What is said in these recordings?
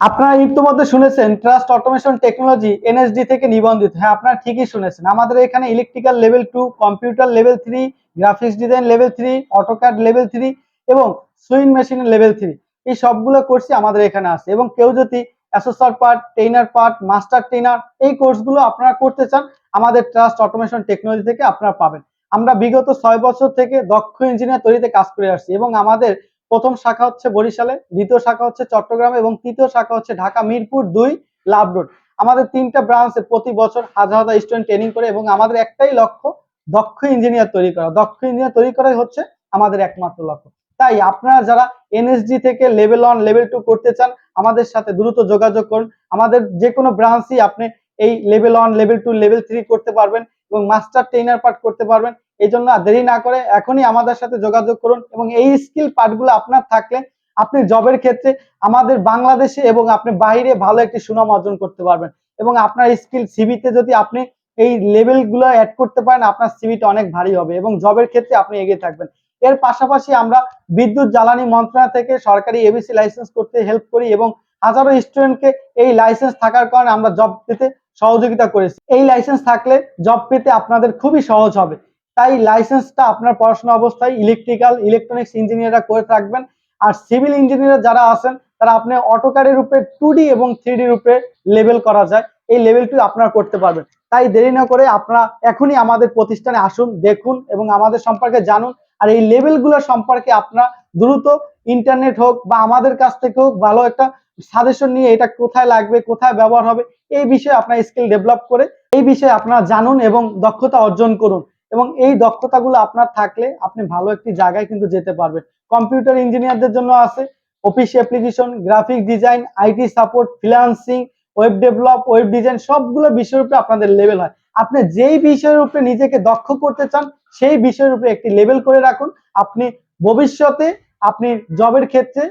আপনারা ইতিমধ্যে শুনেছেন ট্রাস্ট অটোমেশন টেকনোলজি এনএসডি থেকে নিবন্ধিত। হ্যাঁ আপনারা ঠিকই শুনেছেন। আমাদের এখানে electrical level two computer level three graphics design level three AutoCAD level three এবং সুইং মেশিন লেভেল থ্রি এই সবগুলো কোর্সই আমাদের এখানে আছে এবং কেউ যদি assessor part trainer part master trainer এই কোর্সগুলো আপনারা করতে চান, আমাদের ট্রাস্ট অটোমেশন টেকনোলজি থেকে আপনারা পাবেন। আমরা বিগত ছয় বছর থেকে দক্ষ ইঞ্জিনিয়ার তৈরিতে কাজ করে আসছি এবং আমাদের প্রথম শাখা হচ্ছে বরিশালে, দ্বিতীয় শাখা হচ্ছে চট্টগ্রামে এবং তৃতীয় শাখা হচ্ছে ঢাকা মিরপুর দুই লাভ রোড। আমাদের তিনটা ব্রাঞ্চে প্রতি বছর হাজার হাজার স্টুডেন্ট ট্রেনিং করে এবং আমাদের একটাই লক্ষ্য, দক্ষ ইঞ্জিনিয়ার তৈরি করা। দক্ষ ইঞ্জিনিয়ার তৈরি করাই হচ্ছে আমাদের একমাত্র লক্ষ্য। তাই আপনারা যারা এনএসডি থেকে লেভেল ওয়ান, লেভেল টু করতে চান, আমাদের সাথে দ্রুত যোগাযোগ করুন। আমাদের যে কোনো ব্রাঞ্চই আপনি এই level one, level two, level three করতে পারবেন এবং মাস্টার ট্রেনার পার্ট করতে পারবেন। এই জন্য দেরি না করে এখনই আমাদের সাথে যোগাযোগ করুন এবং এই স্কিল পার্টগুলো আপনার থাকলে আপনি জবের ক্ষেত্রে আমাদের বাংলাদেশে এবং আপনি বাইরে ভালো একটি সুনাম অর্জন করতে পারবেন। এবং আপনার স্কিল সিভিতে যদি আপনি এই লেভেলগুলো অ্যাড করতে পারেন, আপনার সিভিটা অনেক ভারী হবে এবং জবের ক্ষেত্রে আপনি এগিয়ে থাকবেন। এর পাশাপাশি আমরা বিদ্যুৎ জ্বালানি মন্ত্রণালয় থেকে সরকারি এবিসি লাইসেন্স করতে হেল্প করি এবং হাজারো স্টুডেন্টকে এই লাইসেন্স থাকার কারণে আমরা জব পেতে সহযোগিতা করেছি। এই লাইসেন্স থাকলে জব পেতে আপনাদের খুবই সহজ হবে। তাই লাইসেন্সটা আপনার পড়াশোনা অবস্থায় ইলেকট্রিক্যাল ইলেকট্রনিক্স ইঞ্জিনিয়াররা করে থাকবেন। আর সিভিল ইঞ্জিনিয়ার যারা আছেন, তারা আপনি অটোকারের উপরে টু এবং থ্রি ডির উপরে লেভেল করা যায়। এই লেভেলটি আপনারা করতে পারবেন। তাই দেরি না করে আপনারা এখনই আমাদের প্রতিষ্ঠানে আসুন, দেখুন এবং আমাদের সম্পর্কে জানুন। আর এই লেভেলগুলো সম্পর্কে আপনারা দ্রুত ইন্টারনেট হোক বা আমাদের কাছ থেকে হোক ভালো একটা সাজেশন নিয়ে এটা কোথায় লাগবে, কোথায় ব্যবহার হবে, এই বিষয়ে আপনার স্কিল ডেভেলপ করে এই বিষয়ে আপনারা জানুন এবং দক্ষতা অর্জন করুন। এবং এই দক্ষতাগুলো আপনার থাকলে আপনি ভালো একটি জায়গায় কিন্তু যেতে পারবেন। কম্পিউটার ইঞ্জিনিয়ারদের জন্য আছে office application, graphic design, IT support, freelancing, web develop, web design সবগুলো বিষয়ের উপরে আপনাদের লেভেল হয়। আপনি যেই বিষয়ের উপরে নিজেকে দক্ষ করতে চান, সেই বিষয়ের উপরে একটি লেভেল করে রাখুন। আপনি ভবিষ্যতে আপনি জবের ক্ষেত্রে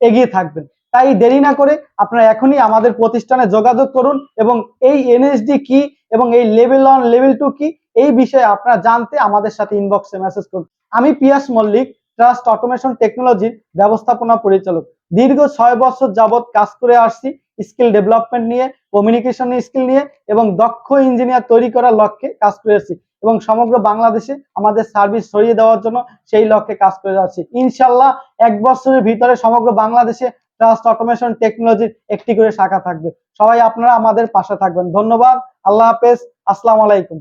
এগিয়ে থাকবেন। তাই দেরি না করে আপনারা এখনই আমাদের প্রতিষ্ঠানে যোগাযোগ করুন এবং এই এনএসডি কি এবং এই লেভেল ওয়ান, লেভেল টু কি এই বিষয়ে আপনারা জানতে আমাদের সাথে ইনবক্সে মেসেজ করুন। আমি পিয়াস মল্লিক ট্রাস্ট অটোমেশন টেকনোলজির ব্যবস্থাপনা পরিচালক। দীর্ঘ ছয় বছর যাবৎ কাজ করে আসছি স্কিল ডেভেলপমেন্ট নিয়ে কমিউনিকেশন স্কিল নিয়ে এবং দক্ষ ইঞ্জিনিয়ার তৈরি করার লক্ষ্যে কাজ করে আসছি এবং সমগ্র বাংলাদেশে আমাদের সার্ভিস ছড়িয়ে দেওয়ার জন্য সেই লক্ষ্যে কাজ করে যাচ্ছি ইনশাল্লাহ এক বছরের ভিতরে সমগ্র বাংলাদেশে ট্রাস্ট অটোমেশন টেকনোলজির একটি করে শাখা থাকবে। সবাই আপনারা আমাদের পাশে থাকবেন। ধন্যবাদ। আল্লাহ হাফেজ। আসসালামু আলাইকুম।